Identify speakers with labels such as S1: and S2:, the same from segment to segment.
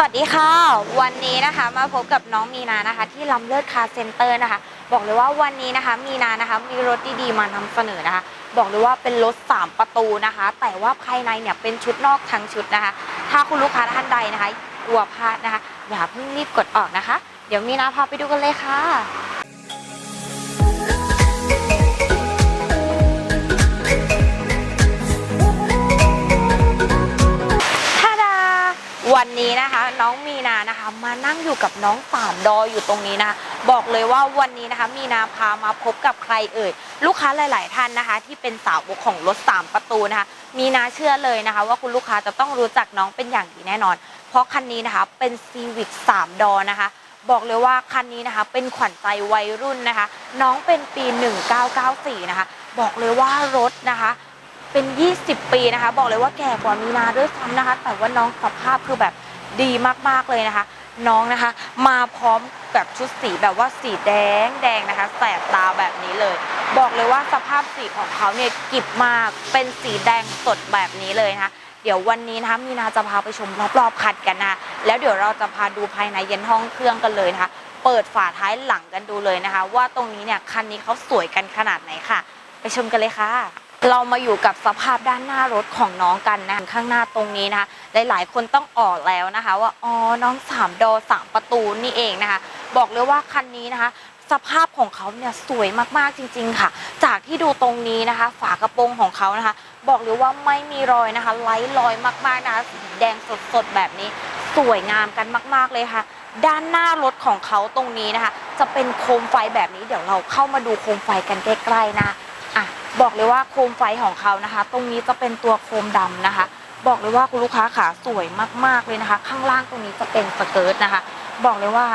S1: สวัสดีค่ะ วันนี้นะคะมาพบกับน้องมีนานะคะ ที่ลำเลิศคาร์เซ็นเตอร์นะคะ บอกเลยว่าวันนี้นะคะ มีนานะคะมีรถดีๆมานำเสนอนะคะ บอกเลยว่าเป็นรถ 3 ประตูนะคะ แต่ว่าภายในเนี่ยเป็นชุดนอกทั้งชุดนะคะ ถ้าคุณลูกค้าท่านใดนะคะกลัวพลาดนะคะ อย่าเพิ่งรีบกดออกนะคะ เดี๋ยวมีนาพาไปดูกันเลยค่ะ นี้นะคะ น้องมีนานะคะ มานั่งอยู่กับน้องสามดออยู่ตรงนี้นะบอกเลยว่าวันนี้นะคะ มีนาพามาพบกับใครเอ่ยลูกค้าหลาย ๆ ท่านนะคะ ที่เป็นสาวกของรถสามประตูนะคะ มีนาเชื่อเลยนะคะ ว่าคุณลูกค้าจะต้องรู้จักน้องเป็นอย่างดีแน่นอน เพราะคันนี้นะคะเป็น Civic 3 ดอนะคะบอกเลยว่าคันนี้นะคะเป็นขวัญใจวัยรุ่นนะคะ น้องเป็นปี 1994 นะคะ บอกเลยว่ารถนะคะ เป็น 20 ปีนะคะ บอกเลยว่าแก่กว่ามีนาด้วยซ้ำนะคะ แต่ว่าน้องสภาพคือแบบ ดีมากๆเลยนะคะ น้องนะคะ มาพร้อมกับชุดสีแบบว่าสีแดงแดงนะคะแสบตาแบบนี้เลย บอกเลยว่าสภาพสีของเขาเนี่ยกิบมากเป็นสีแดงสดแบบนี้เลยนะคะเดี๋ยววันนี้นะคะมีนาจะพาไปชมรอบๆคันกันนะคะแล้วเดี๋ยวเราจะพาดูภายในเย็นห้องเครื่องกันเลยนะคะเปิดฝาท้ายหลังกันดูเลยนะคะ ว่าตรงนี้เนี่ยคันนี้เขาสวยกันขนาดไหนค่ะ ไปชมกันเลยค่ะ เรามาอยู่กับสภาพด้านหน้ารถของน้องกันนะข้างหน้าตรงนี้นะคะ หลาย ๆ คนต้องออกแล้วนะคะ ว่าอ๋อน้องสามดอสามประตูนี่เองนะคะ บอกเลยว่าคันนี้นะคะ สภาพของเขาเนี่ยสวยมากๆจริง ๆ ค่ะ จากที่ดูตรงนี้นะคะ ฝากระโปรงของเขานะคะ บอกเลยว่าไม่มีรอยนะคะไร้รอยมากๆนะคะสีแดงสดๆแบบนี้ สวยงามกันมาก ๆเลยค่ะด้านหน้ารถของเขาตรงนี้นะคะ จะเป็นโคมไฟแบบนี้เดี๋ยวเราเข้ามาดูโคมไฟกันใกล้ๆนะคะ บอกเลยว่าโคมไฟของเขานะคะ ตรงนี้จะเป็นตัวโคมดำนะคะ บอกเลยว่าคุณลูกค้าขาสวยมากๆเลยนะคะ ข้างล่างตรงนี้จะเป็นสเกิร์ตนะคะ บอกเลยว่า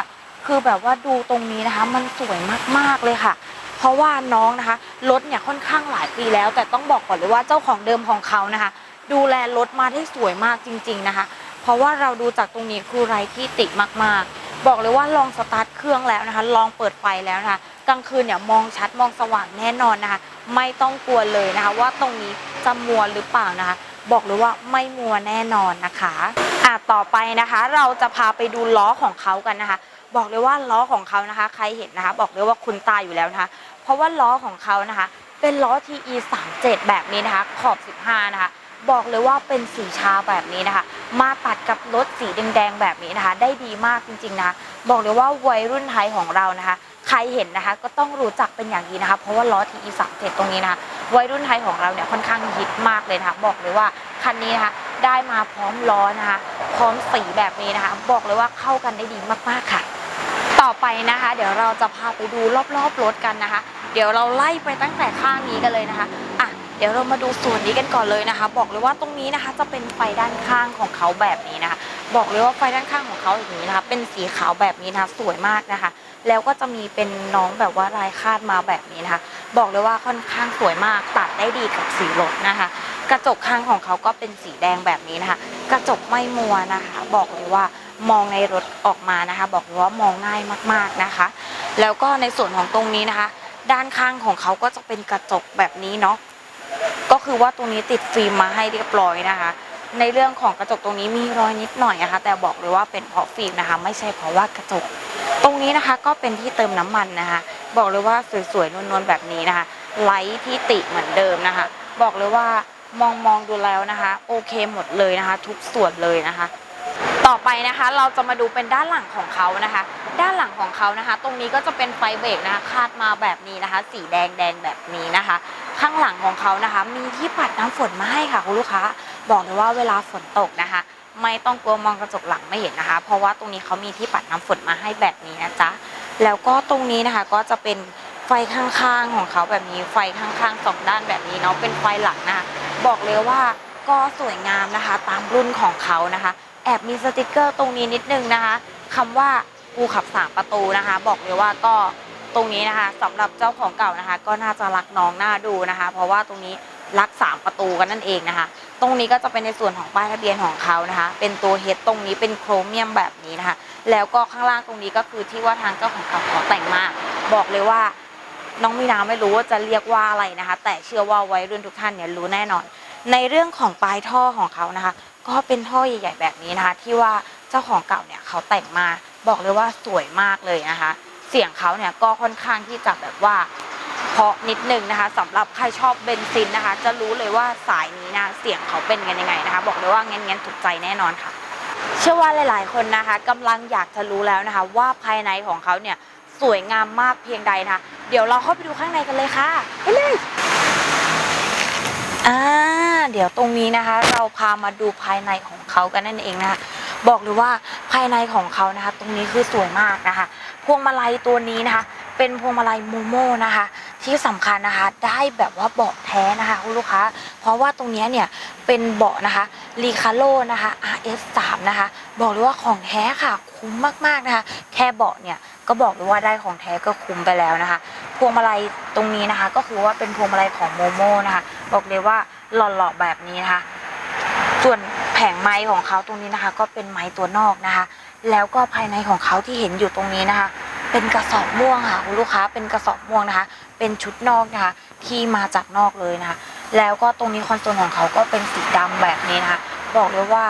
S1: คือแบบว่าดูตรงนี้นะคะ มันสวยมากๆเลยค่ะ เพราะว่าน้องนะคะรถเนี่ยค่อนข้างหลายปีแล้ว แต่ต้องบอกก่อนเลยว่าเจ้าของเดิมของเขานะคะ ดูแลรถมาได้สวยมากจริง ๆนะคะ เพราะว่าเราดูจากตรงนี้คือไรที่ติมากๆบอกเลยว่าลองสตาร์ทเครื่องแล้วนะคะ ลองเปิดไฟแล้วนะคะ กลางคืนเนี่ยมองชัดมองสว่างแน่นอนนะคะ ไม่ต้องกลัวเลยนะคะ ว่าตรงนี้จะมัวหรือเปล่านะคะ บอกเลยว่าไม่มัวแน่นอนนะคะอะต่อไปนะคะ เราจะพาไปดูล้อของเขากันนะคะ บอกเลยว่าล้อของเขานะคะ ใครเห็นนะคะ บอกเลยว่าคุณตาอยู่แล้วนะคะ เพราะว่าล้อของเขานะคะ เป็นล้อ TE 3 7แบบนี้นะคะ ขอบ 15 นะคะบอกเลยว่าเป็นสีชาแบบนี้นะคะ มาตัดกับรถสีแดงๆแบบนี้นะคะ ได้ดีมากจริงๆนะคะ บอกเลยว่าวัยรุ่นไทยของเรานะคะ รเห็นนะคะ ก็ต้องรู้จักเป็นอย่างดีนะคะ เพราะว่าล้อ TE 3 7ตรงนี้นะคะวัยรุ่นไทยของเราเนี่ยค่อนข้างฮิตมากเลยนะคะบอกเลยว่าคันนี้นะคะได้มาพร้อมล้อนะคะ พร้อมสีแบบนี้นะคะ บอกเลยว่าเข้ากันได้ดีมากๆค่ะ ต่อไปนะคะ เดี๋ยวเราจะพาไปดูรอบๆรถกันนะคะ เดี๋ยวเราไล่ไปตั้งแต่ข้างนี้กันเลยนะคะอะเดี๋ยวเรามาดูส่วนนี้กันก่อนเลยนะคะ บอกเลยว่าตรงนี้นะคะจะเป็นไฟด้านข้างของเขาแบบนี้นะคะ บอกเลยว่าไฟด้านข้างของเขาอย่างนี้นะคะ เป็นสีขาวแบบนี้นะคะสวยมากนะคะ แล้วก็จะมีเป็นน้องแบบว่าลายคาดมาแบบนี้นะคะ บอกเลยว่าค่อนข้างสวยมากตัดได้ดีกับสีรถนะคะ กระจกข้างของเขาก็เป็นสีแดงแบบนี้นะคะ กระจกไม่มัวนะคะ บอกเลยว่ามองในรถออกมานะคะ บอกเลยว่ามองง่ายมากๆนะคะ แล้วก็ในส่วนของตรงนี้นะคะ ด้านข้างของเขาก็จะเป็นกระจกแบบนี้เนาะก็คือว่าตรงนี้ติดฟิล์มมาให้เรียบร้อยนะคะ ในเรื่องของกระจกตรงนี้มีรอยนิดหน่อยนะคะ แต่บอกเลยว่าเป็นเพราะฟิล์มนะคะ ไม่ใช่เพราะว่ากระจก ตรงนี้นะคะก็เป็นที่เติมน้ำมันนะคะ บอกเลยว่าสวยๆนวลๆแบบนี้นะคะไลท์ที่ติเหมือนเดิมนะคะ บอกเลยว่ามองมองๆดูแล้วนะคะ โอเคหมดเลยนะคะ ทุกส่วนเลยนะคะ ต่อไปนะคะเราจะมาดูเป็นด้านหลังของเขานะคะ ด้านหลังของเขานะคะ ตรงนี้ก็จะเป็นไฟเบรกนะคะ คาดมาแบบนี้นะคะ สีแดงแดงแบบนี้นะคะ ข้างหลังของเขานะคะ มีที่ปัดน้ำฝนมาให้ค่ะคุณลูกค้า บอกเลยว่าเวลาฝนตกนะคะ ไม่ต้องกลัวมองกระจกหลังไม่เห็นนะคะ เพราะว่าตรงนี้เขามีที่ปัดน้ำฝนมาให้แบบนี้นะจ๊ะแล้วก็ตรงนี้นะคะก็จะเป็นไฟข้างๆของเขาแบบนี้ไฟข้างๆสองด้านแบบนี้เนาะเป็นไฟหลังนะคะบอกเลยว่าก็สวยงามนะคะ ตามรุ่นของเขานะคะ แอบมีสติกเกอร์ตรงนี้นิดนึงนะคะคำว่ากูขับสามประตูนะคะ บอกเลยว่าก็ตรงนี้นะคะสำหรับเจ้าของเก่านะคะ ก็น่าจะรักน้องน่าดูนะคะ เพราะว่าตรงนี้ รักสามประตูกันนั่นเองนะคะ ตรงนี้ก็จะเป็นในส่วนของป้ายทะเบียนของเขานะคะ เป็นตัวเฮดตรงนี้เป็นโครเมียมแบบนี้นะคะ แล้วก็ข้างล่างตรงนี้ก็คือที่ว่าทางเจ้าของเก่าขอแต่งมาบอกเลยว่าน้องมีนาไม่รู้ว่าจะเรียกว่าอะไรนะคะ แต่เชื่อว่าวัยรุ่นทุกท่านเนี่ยรู้แน่นอน ในเรื่องของปลายท่อของเขานะคะ ก็เป็นท่อใหญ่ ๆ แบบนี้นะคะ ที่ว่าเจ้าของเก่าเนี่ยเขาแต่งมาบอกเลยว่าสวยมากเลยนะคะ เสียงเขาเนี่ยก็ค่อนข้างที่จะแบบว่า เพราะนิดนึงนะคะสำหรับใครชอบเบนซินนะคะ จะรู้เลยว่าสายนี้นะเสียงเขาเป็นกันยังไงนะคะ บอกเลยว่างั้นงั้นถูกใจแน่นอนค่ะ เชื่อว่าหลาย ๆ คนนะคะกำลังอยากจะรู้แล้วนะคะ ว่าภายในของเขาเนี่ยสวยงามมากเพียงใดนะคะ เดี๋ยวเราเข้าไปดูข้างในกันเลยค่ะไปเลยอ่าเดี๋ยวตรงนี้นะคะ เราพามาดูภายในของเขากันนั่นเองนะคะบอกเลยว่าภายในของเขานะคะ ตรงนี้คือสวยมากนะคะ พวงมาลัยตัวนี้นะคะ เป็นพวงมาลัยโมโม่นะคะ ที่สำคัญนะคะได้แบบว่าเบาะแท้นะคะคุณลูกค้า เพราะว่าตรงนี้เนี่ยเป็นเบาะนะคะรีคาโลนะคะ RS3 นะคะ บอกเลยว่าของแท้ค่ะ คุ้มมากๆนะคะ แค่เบาะเนี่ยก็บอกเลยว่าได้ของแท้ก็คุ้มไปแล้วนะคะ พวงมาลัยตรงนี้นะคะ ก็คือว่าเป็นพวงมาลัยของโมโม่นะคะ บอกเลยว่าหล่อๆแบบนี้นะคะ ส่วนแผงไม้ของเขาตรงนี้นะคะ ก็เป็นไม้ตัวนอกนะคะ แล้วก็ภายในของเขาที่เห็นอยู่ตรงนี้นะคะ เป็นกระสอบม่วงค่ะคุณลูกค้าเป็นกระสอบม่วงนะคะ เป็นชุดนอกนะคะ ที่มาจากนอกเลยนะคะ แล้วก็ตรงนี้คอนโซลของเขาก็เป็นสีดำแบบนี้นะคะ บอกเลยว่า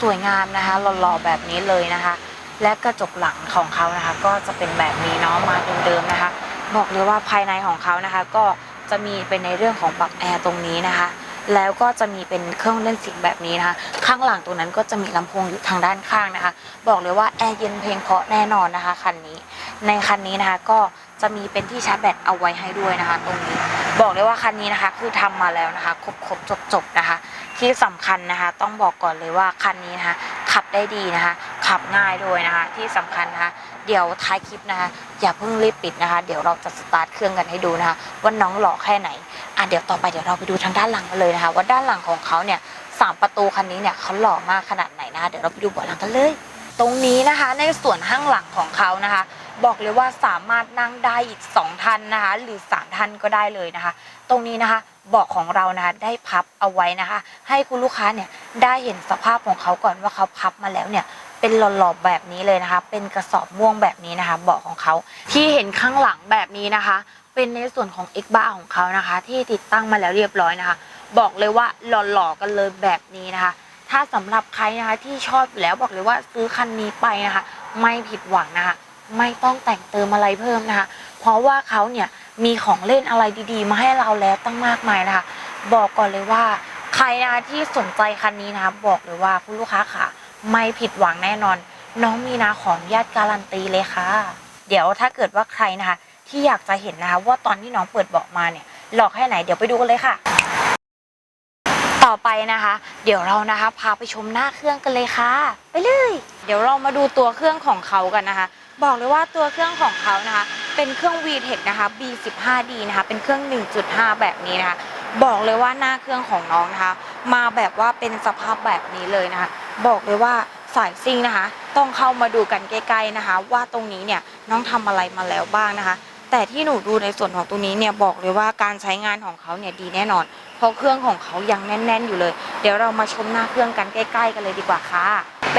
S1: สวยงามนะคะหล่อๆแบบนี้เลยนะคะ และกระจกหลังของเขานะคะ ก็จะเป็นแบบนี้เนาะมาเดิมๆนะคะ บอกเลยว่าภายในของเขานะคะ ก็จะมีเป็นในเรื่องของปรับแอร์ตรงนี้นะคะ แล้วก็จะมีเป็นเครื่องเล่นเสียงแบบนี้นะคะ ข้างหลังตรงนั้นก็จะมีลำโพงอยู่ทางด้านข้างนะคะ บอกเลยว่าแอร์เย็นเพลงเพราะแน่นอนนะคะคันนี้ ในคันนี้นะคะก็ จะมีเป็นที่ชาร์จแบตเอาไว้ให้ด้วยนะคะ ตรงนี้บอกเลยว่าคันนี้นะคะ คือทำมาแล้วนะคะ ครบครบจบจบนะคะ ที่สำคัญนะคะ ต้องบอกก่อนเลยว่าคันนี้นะคะ ขับได้ดีนะคะ ขับง่ายด้วยนะคะ ที่สำคัญนะคะ เดี๋ยวท้ายคลิปนะคะ อย่าเพิ่งรีบปิดนะคะ เดี๋ยวเราจะสตาร์ทเครื่องกันให้ดูนะคะว่าน้องหล่อแค่ไหนอะเดี๋ยวต่อไปเดี๋ยวเราไปดูทางด้านหลังกันเลยนะคะ ว่าด้านหลังของเขาเนี่ยสามประตูคันนี้เนี่ยเขาหล่อมากขนาดไหนนะคะเดี๋ยวเราไปดูเบาะหลังกันเลย ตรงนี้นะคะในส่วนข้างหลังของเขานะคะ บอกเลยว่าสามารถนั่งได้อีก 2ท่านนะคะ หรือ3ท่านก็ได้เลยนะคะ ตรงนี้นะคะเบาะของเรานะคะได้พับเอาไว้นะคะ ให้คุณลูกค้าเนี่ยได้เห็นสภาพของเขาก่อนว่าเขาพับมาแล้วเนี่ยเป็นหล่อๆแบบนี้เลยนะคะ เป็นกระสอบม่วงแบบนี้นะคะ เบาะของเขาที่เห็นข้างหลังแบบนี้นะคะ เป็นในส่วนของ X bar ของเขานะคะ ที่ติดตั้งมาแล้วเรียบร้อยนะคะ บอกเลยว่าหล่อๆกันเลยแบบนี้นะคะ ถ้าสำหรับใครนะคะที่ชอบแล้วบอกเลยว่าซื้อคันนี้ไปนะคะ ไม่ผิดหวังนะคะ ไม่ต้องแต่งเติมอะไรเพิ่มนะคะ เพราะว่าเขาเนี่ยมีของเล่นอะไรดีๆ มาให้เราแล้วตั้งมากมายนะคะ บอกก่อนเลยว่า ใครนะคะที่สนใจคันนี้นะคะบอกเลยว่าคุณลูกค้าค่ะไม่ผิดหวังแน่นอน น้องมีนาขออนุญาตการันตีเลยค่ะ เดี๋ยวถ้าเกิดว่าใครนะคะ ที่อยากจะเห็นนะคะว่าตอนที่น้องเปิดเบาะมาเนี่ย หลอกแค่ไหนเดี๋ยวไปดูกันเลยค่ะ ต่อไปนะคะ เดี๋ยวเรานะคะ พาไปชมหน้าเครื่องกันเลยค่ะ ไปเลย เดี๋ยวเรามาดูตัวเครื่องของเขากันนะคะ บอกเลยว่าตัวเครื่องของเขานะคะ เป็นเครื่อง VTEC นะคะ B15D นะคะ เป็นเครื่อง 1.5 แบบนี้นะคะ บอกเลยว่าหน้าเครื่องของน้องนะคะ มาแบบว่าเป็นสภาพแบบนี้เลยนะคะ บอกเลยว่าสายซิ่งนะคะ ต้องเข้ามาดูกันใกล้ๆนะคะ ว่าตรงนี้เนี่ยน้องทำอะไรมาแล้วบ้างนะคะ แต่ที่หนูดูในส่วนของตรงนี้เนี่ยบอกเลยว่าการใช้งานของเขาเนี่ยดีแน่นอน เพราะเครื่องของเขายังแน่น ๆ อยู่เลย เดี๋ยวเรามาชมหน้าเครื่องกันใกล้ ๆ กันเลยดีกว่าค่ะ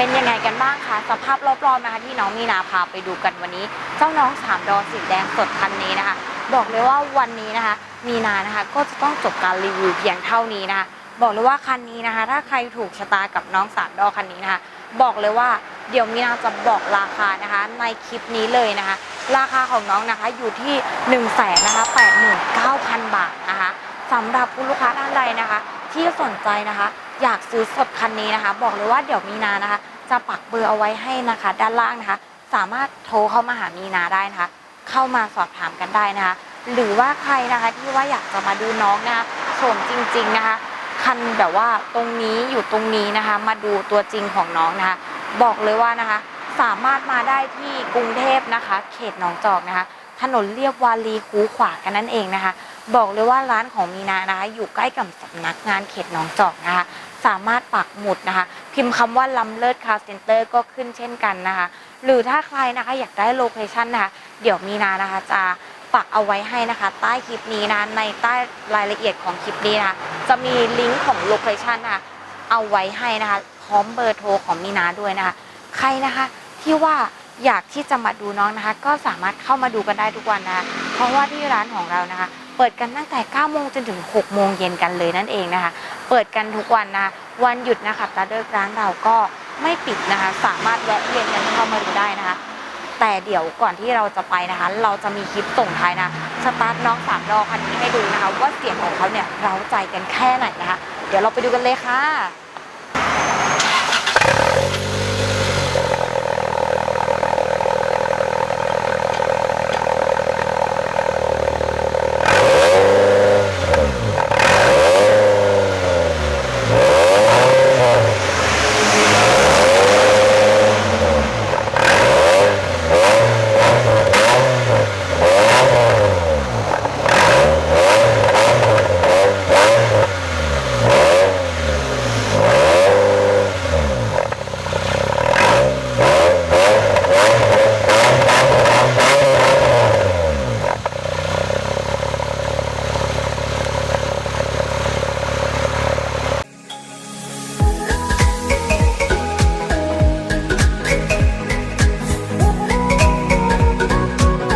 S1: เป็นยังไงกันบ้างคะสภาพรอบๆนะคะที่น้องมีนาพาไปดูกันวันนี้ เจ้าน้องสามดอสีแดงสดคันนี้นะคะ บอกเลยว่าวันนี้นะคะ มีนานะคะก็จะต้องจบการรีวิวเพียงเท่านี้นะคะ บอกเลยว่าคันนี้นะคะ ถ้าใครถูกชะตากับน้องสามดอคันนี้นะคะ บอกเลยว่าเดี๋ยวมีนาจะบอกราคานะคะ ในคลิปนี้เลยนะคะ ราคาของน้องนะคะอยู่ที่1นึ่งแสนนะคะแปดหมื่นเก้าพันบาทนะคะสำหรับคุณลูกค้าท่านใดนะคะ ที่สนใจนะคะ อยากซื้อสดคันนี้นะคะ บอกเลยว่าเดี๋ยวมีนานะคะ จะปักเบอร์เอาไว้ให้นะคะ ด้านล่างนะคะ สามารถโทรเข้ามาหามีนาได้นะคะ เข้ามาสอบถามกันได้นะคะ หรือว่าใครนะคะที่ว่าอยากจะมาดูน้องนะคะโฉมจริง ๆนะคะ คันแบบว่าตรงนี้อยู่ตรงนี้นะคะ มาดูตัวจริงของน้องนะคะ บอกเลยว่านะคะ สามารถมาได้ที่กรุงเทพนะคะ เขตหนองจอกนะคะ ถนนเรียบวารีคูขวากันนั่นเองนะคะ บอกเลยว่าร้านของมีนานะคะ อยู่ใกล้กับสำนักงานเขตหนองจอกนะคะ สามารถปักหมุดนะคะ พิมพ์คำว่าลำเลิศคาร์เซ็นเตอร์ก็ขึ้นเช่นกันนะคะ หรือถ้าใครนะคะอยากได้โลเคชันนะคะ เดี๋ยวมีนานะคะจะปักเอาไว้ให้นะคะ ใต้คลิปนี้นะในใต้รายละเอียดของคลิปนี้นะะจะมีลิงก์ของโลเคชันนะคะเอาไว้ให้นะคะพร้อมเบอร์โทรของมีนาด้วยนะคะ ใครนะคะที่ว่าอยากที่จะมาดูน้องนะคะ ก็สามารถเข้ามาดูกันได้ทุกวันนะคะเพราะว่าที่ร้านของเรานะคะ เปิดกันตั้งแต่ 9 โมงจนถึง 6 โมงเย็นกันเลยนั่นเองนะคะ เปิดกันทุกวันนะ วันหยุดนะคะตาเลิกร้านเราก็ไม่ปิดนะคะ สามารถแวะเวียนกันเข้ามาดูได้นะคะ แต่เดี๋ยวก่อนที่เราจะไปนะคะ เราจะมีคลิปส่งท้ายนะสตาร์ทน้องสามดอกคันนี้ให้ดูนะคะ ว่าเสียงของเขาเนี่ยเราใจกันแค่ไหนนะคะ เดี๋ยวเราไปดูกันเลยค่ะ